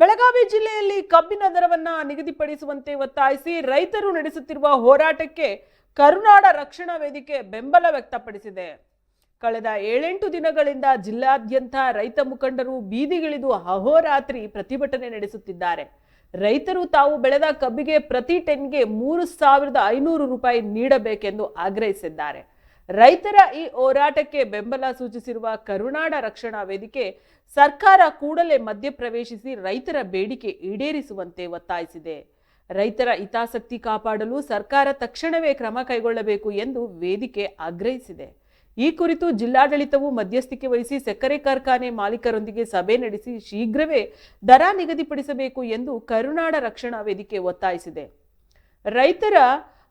ಬೆಳಗಾವಿ ಜಿಲ್ಲೆಯಲ್ಲಿ ಕಬ್ಬಿನ ದರವನ್ನ ನಿಗದಿಪಡಿಸುವಂತೆ ಒತ್ತಾಯಿಸಿ ರೈತರು ನಡೆಸುತ್ತಿರುವ ಹೋರಾಟಕ್ಕೆ ಕರುನಾಡ ರಕ್ಷಣಾ ವೇದಿಕೆ ಬೆಂಬಲ ವ್ಯಕ್ತಪಡಿಸಿದೆ. ಕಳೆದ ಏಳೆಂಟು ದಿನಗಳಿಂದ ಜಿಲ್ಲಾದ್ಯಂತ ರೈತ ಮುಖಂಡರು ಬೀದಿಗಿಳಿದು ಅಹೋರಾತ್ರಿ ಪ್ರತಿಭಟನೆ ನಡೆಸುತ್ತಿದ್ದಾರೆ. ರೈತರು ತಾವು ಬೆಳೆದ ಕಬ್ಬಿಗೆ ಪ್ರತಿ ಟೆನ್ಗೆ ಮೂರು ಸಾವಿರದ ಐನೂರು ರೂಪಾಯಿ ನೀಡಬೇಕೆಂದು ಆಗ್ರಹಿಸಿದ್ದಾರೆ. ರೈತರ ಈ ಹೋರಾಟಕ್ಕೆ ಬೆಂಬಲ ಸೂಚಿಸಿರುವ ಕರುನಾಡ ರಕ್ಷಣಾ ವೇದಿಕೆ ಸರ್ಕಾರ ಕೂಡಲೇ ಮಧ್ಯಪ್ರವೇಶಿಸಿ ರೈತರ ಬೇಡಿಕೆ ಈಡೇರಿಸುವಂತೆ ಒತ್ತಾಯಿಸಿದೆ. ರೈತರ ಹಿತಾಸಕ್ತಿ ಕಾಪಾಡಲು ಸರ್ಕಾರ ತಕ್ಷಣವೇ ಕ್ರಮ ಕೈಗೊಳ್ಳಬೇಕು ಎಂದು ವೇದಿಕೆ ಆಗ್ರಹಿಸಿದೆ. ಈ ಕುರಿತು ಜಿಲ್ಲಾಡಳಿತವು ಮಧ್ಯಸ್ಥಿಕೆ ವಹಿಸಿ ಸಕ್ಕರೆ ಕಾರ್ಖಾನೆ ಮಾಲೀಕರೊಂದಿಗೆ ಸಭೆ ನಡೆಸಿ ಶೀಘ್ರವೇ ದರ ನಿಗದಿಪಡಿಸಬೇಕು ಎಂದು ಕರುನಾಡ ರಕ್ಷಣಾ ವೇದಿಕೆ ಒತ್ತಾಯಿಸಿದೆ. ರೈತರ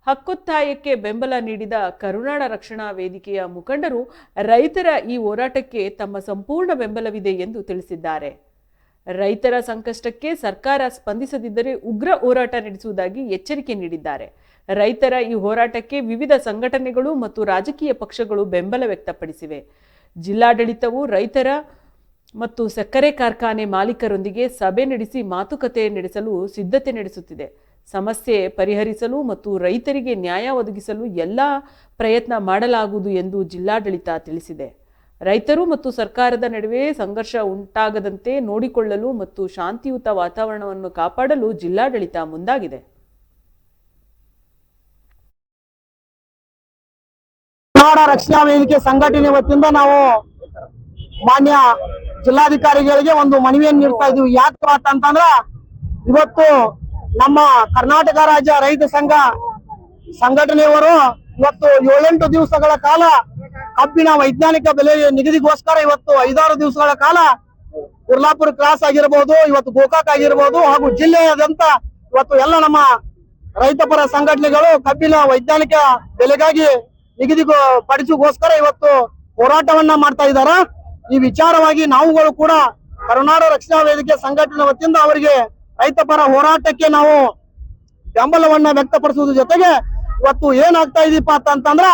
ಹಕ್ಕೊತ್ತಾಯಕ್ಕೆ ಬೆಂಬಲ ನೀಡಿದ ಕರುನಾಡ ರಕ್ಷಣಾ ವೇದಿಕೆಯ ಮುಖಂಡರು ರೈತರ ಈ ಹೋರಾಟಕ್ಕೆ ತಮ್ಮ ಸಂಪೂರ್ಣ ಬೆಂಬಲವಿದೆ ಎಂದು ತಿಳಿಸಿದ್ದಾರೆ. ರೈತರ ಸಂಕಷ್ಟಕ್ಕೆ ಸರ್ಕಾರ ಸ್ಪಂದಿಸದಿದ್ದರೆ ಉಗ್ರ ಹೋರಾಟ ನಡೆಸುವುದಾಗಿ ಎಚ್ಚರಿಕೆ ನೀಡಿದ್ದಾರೆ. ರೈತರ ಈ ಹೋರಾಟಕ್ಕೆ ವಿವಿಧ ಸಂಘಟನೆಗಳು ಮತ್ತು ರಾಜಕೀಯ ಪಕ್ಷಗಳು ಬೆಂಬಲ ವ್ಯಕ್ತಪಡಿಸಿವೆ. ಜಿಲ್ಲಾಡಳಿತವು ರೈತರ ಮತ್ತು ಸಕ್ಕರೆ ಕಾರ್ಖಾನೆ ಮಾಲೀಕರೊಂದಿಗೆ ಸಭೆ ನಡೆಸಿ ಮಾತುಕತೆ ನಡೆಸಲು ಸಿದ್ಧತೆ ನಡೆಸುತ್ತಿದೆ. ಸಮಸ್ಯೆ ಪರಿಹರಿಸಲು ಮತ್ತು ರೈತರಿಗೆ ನ್ಯಾಯ ಒದಗಿಸಲು ಎಲ್ಲ ಪ್ರಯತ್ನ ಮಾಡಲಾಗುವುದು ಎಂದು ಜಿಲ್ಲಾಡಳಿತ ತಿಳಿಸಿದೆ. ರೈತರು ಮತ್ತು ಸರ್ಕಾರದ ನಡುವೆ ಸಂಘರ್ಷ ಉಂಟಾಗದಂತೆ ನೋಡಿಕೊಳ್ಳಲು ಮತ್ತು ಶಾಂತಿಯುತ ವಾತಾವರಣವನ್ನು ಕಾಪಾಡಲು ಜಿಲ್ಲಾಡಳಿತ ಮುಂದಾಗಿದೆ. ಕನ್ನಡ ರಕ್ಷಣಾ ವೇದಿಕೆ ಸಂಘಟನೆ ವತಿಯಿಂದ ನಾವು ಮಾನ್ಯ ಜಿಲ್ಲಾಧಿಕಾರಿಗಳಿಗೆ ಒಂದು ಮನವಿಯನ್ನು ನೀಡ್ತಾ ಇದೀವಿ ಯಾಕೆ ಅಂತಂದ್ರ, ಇವತ್ತು ನಮ್ಮ ಕರ್ನಾಟಕ ರಾಜ್ಯ ರೈತ ಸಂಘ ಸಂಘಟನೆಯವರು ಇವತ್ತು ಏಳೆಂಟು ದಿವಸಗಳ ಕಾಲ ಕಬ್ಬಿನ ವೈಜ್ಞಾನಿಕ ಬೆಲೆ ನಿಗದಿಗೋಸ್ಕರ ಇವತ್ತು ಐದಾರು ದಿವಸಗಳ ಕಾಲ ಕುರ್ಲಾಪುರ ಕ್ರಾಸ್ ಆಗಿರ್ಬೋದು, ಇವತ್ತು ಗೋಕಾಕ್ ಆಗಿರ್ಬೋದು ಹಾಗೂ ಜಿಲ್ಲೆಯಾದ್ಯಂತ ಇವತ್ತು ಎಲ್ಲ ನಮ್ಮ ರೈತಪರ ಸಂಘಟನೆಗಳು ಕಬ್ಬಿನ ವೈಜ್ಞಾನಿಕ ಬೆಲೆಗಾಗಿ ನಿಗದಿ ಪಡಿಸಿಗೋಸ್ಕರ ಇವತ್ತು ಹೋರಾಟವನ್ನ ಮಾಡ್ತಾ ಇದ್ದಾರೆ ಈ ವಿಚಾರವಾಗಿ ನಾವುಗಳು ಕೂಡ ಕರುನಾಡ ರಕ್ಷಣಾ ವೇದಿಕೆ ಸಂಘಟನೆ ವತಿಯಿಂದ ಅವರಿಗೆ ರೈತಪರ ಹೋರಾಟಕ್ಕೆ ನಾವು ಬೆಂಬಲವನ್ನ ವ್ಯಕ್ತಪಡಿಸುವುದ್ರ ಜೊತೆಗೆ ಇವತ್ತು ಏನಾಗ್ತಾ ಇದೀಪ ಅಂತಂದ್ರ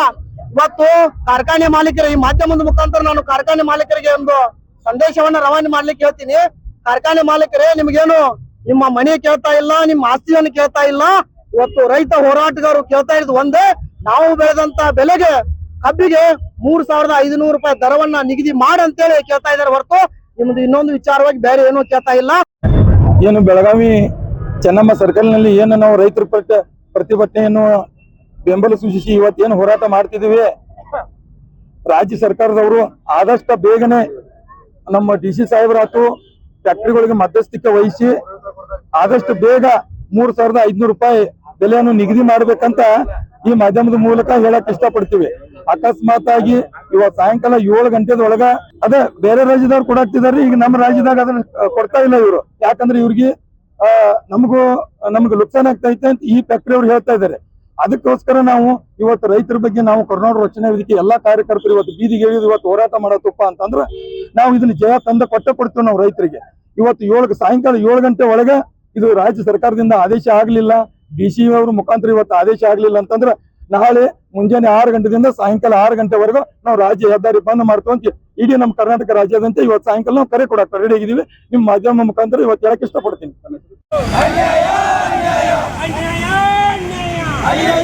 ಇವತ್ತು ಕಾರ್ಖಾನೆ ಮಾಲೀಕರ, ಈ ಮಾಧ್ಯಮದ ಮುಖಾಂತರ ನಾನು ಕಾರ್ಖಾನೆ ಮಾಲೀಕರಿಗೆ ಒಂದು ಸಂದೇಶವನ್ನ ರವಾನೆ ಮಾಡ್ಲಿಕ್ಕೆ ಹೇಳ್ತೀನಿ. ಕಾರ್ಖಾನೆ ಮಾಲೀಕರೇ, ನಿಮ್ಗೇನು ನಿಮ್ಮ ಮನೆ ಕೇಳ್ತಾ ಇಲ್ಲ, ನಿಮ್ಮ ಆಸ್ತಿಯನ್ನು ಕೇಳ್ತಾ ಇಲ್ಲ. ಇವತ್ತು ರೈತ ಹೋರಾಟಗಾರರು ಕೇಳ್ತಾ ಇರೋದು ಒಂದೇ, ನಾವು ಬೆಳೆದಂತ ಬೆಲೆಗೆ ಕಬ್ಬಿಗೆ ಮೂರ್ ಸಾವಿರದ ಐದುನೂರು ರೂಪಾಯಿ ದರವನ್ನ ನಿಗದಿ ಮಾಡಂತೇಳಿ ಕೇಳ್ತಾ ಇದಾರೆ ಹೊರತು ನಿಮ್ದು ಇನ್ನೊಂದು ವಿಚಾರವಾಗಿ ಬೇರೆ ಏನೂ ಕೇಳ್ತಾ ಇಲ್ಲ. ಏನು ಬೆಳಗಾವಿ ಚೆನ್ನಮ್ಮ ಸರ್ಕಲ್ನಲ್ಲಿ ಏನು ನಾವು ರೈತರ ಪ್ರತಿ ಪ್ರತಿಭಟನೆಯನ್ನು ಬೆಂಬಲ ಸೂಚಿಸಿ ಇವತ್ತೇನು ಹೋರಾಟ ಮಾಡ್ತಿದೀವಿ ರಾಜ್ಯ ಸರ್ಕಾರದವರು ಆದಷ್ಟು ಬೇಗನೆ ನಮ್ಮ ಡಿ ಸಿ ಸಾಹೇಬರಾತು ಫ್ಯಾಕ್ಟರಿಗಳಿಗೆ ಮಧ್ಯಸ್ಥಿಕೆ ವಹಿಸಿ ಆದಷ್ಟು ಬೇಗ ಮೂರ್ ಸಾವಿರದ ಐದ್ನೂರು ರೂಪಾಯಿ ಬೆಲೆಯನ್ನು ನಿಗದಿ ಮಾಡ್ಬೇಕಂತ ಈ ಮಾಧ್ಯಮದ ಮೂಲಕ ಹೇಳಕ್ ಇಷ್ಟಪಡ್ತೀವಿ. ಅಕಸ್ಮಾತ್ ಆಗಿ ಇವತ್ತು ಸಾಯಂಕಾಲ ಏಳು ಗಂಟೆದೊಳಗ ಅದ ಬೇರೆ ರಾಜ್ಯದವ್ರು ಕೊಡಾಕ್ತಿದಾರೆ ಈಗ ನಮ್ಮ ರಾಜ್ಯದಾಗ ಅದನ್ನ ಕೊಡ್ತಾ ಇಲ್ಲ ಇವರು. ಯಾಕಂದ್ರೆ ಇವ್ರಿಗೆ ನಮಗೂ, ನಮ್ಗೆ ನುಕ್ಸಾನ್ ಆಗ್ತೈತೆ ಅಂತ ಈ ಫ್ಯಾಕ್ಟ್ರಿ ಅವ್ರು ಹೇಳ್ತಾ ಇದಾರೆ. ಅದಕ್ಕೋಸ್ಕರ ನಾವು ಇವತ್ತು ರೈತರ ಬಗ್ಗೆ ನಾವು ಕರ್ನಾಟಕ ರಚನೆ ವೇದಿಕೆ ಎಲ್ಲಾ ಕಾರ್ಯಕರ್ತರು ಇವತ್ತು ಬೀದಿಗೆ ಇಳಿದು ಇವತ್ತು ಹೋರಾಟ ಮಾಡತ್ತಪ್ಪ ಅಂತಂದ್ರೆ ನಾವು ಇದನ್ನ ಜಯ ತಂದ ಕೊಟ್ಟ ಕೊಡ್ತೀವಿ ನಾವು ರೈತರಿಗೆ. ಇವತ್ತು ಏಳು, ಸಾಯಂಕಾಲ ಏಳು ಗಂಟೆ ಒಳಗೆ ಇದು ರಾಜ್ಯ ಸರ್ಕಾರದಿಂದ ಆದೇಶ ಆಗ್ಲಿಲ್ಲ. ಡಿ ಸಿ ಅವ್ರ ಮುಖಾಂತರ ಇವತ್ತು ಆದೇಶ ಆಗಲಿಲ್ಲ ಅಂತಂದ್ರೆ ನಾಳೆ ಮುಂಜಾನೆ ಆರು ಗಂಟೆದಿಂದ ಸಾಯಂಕಾಲ ಆರು ಗಂಟೆವರೆಗೂ ನಾವು ರಾಜ್ಯ ಹೆದ್ದಾರಿ ಬಂದ್ ಮಾಡ್ತೀವಿ ಇಡೀ ನಮ್ಮ ಕರ್ನಾಟಕ ರಾಜ್ಯದಂತೆ ಇವತ್ತು ಸಾಯಂಕಾಲ ನಾವು ಕರೆ ಕೊಡಕ್ಕೆ ರೆಡಿ ಆಗಿದ್ದೀವಿ. ನಿಮ್ಮ ಮಾಧ್ಯಮ ಮುಖಾಂತರ ಇವತ್ತು ಹೇಳಕ್ಕೆ ಇಷ್ಟಪಡ್ತೀನಿ. ಅಯ್ಯೋ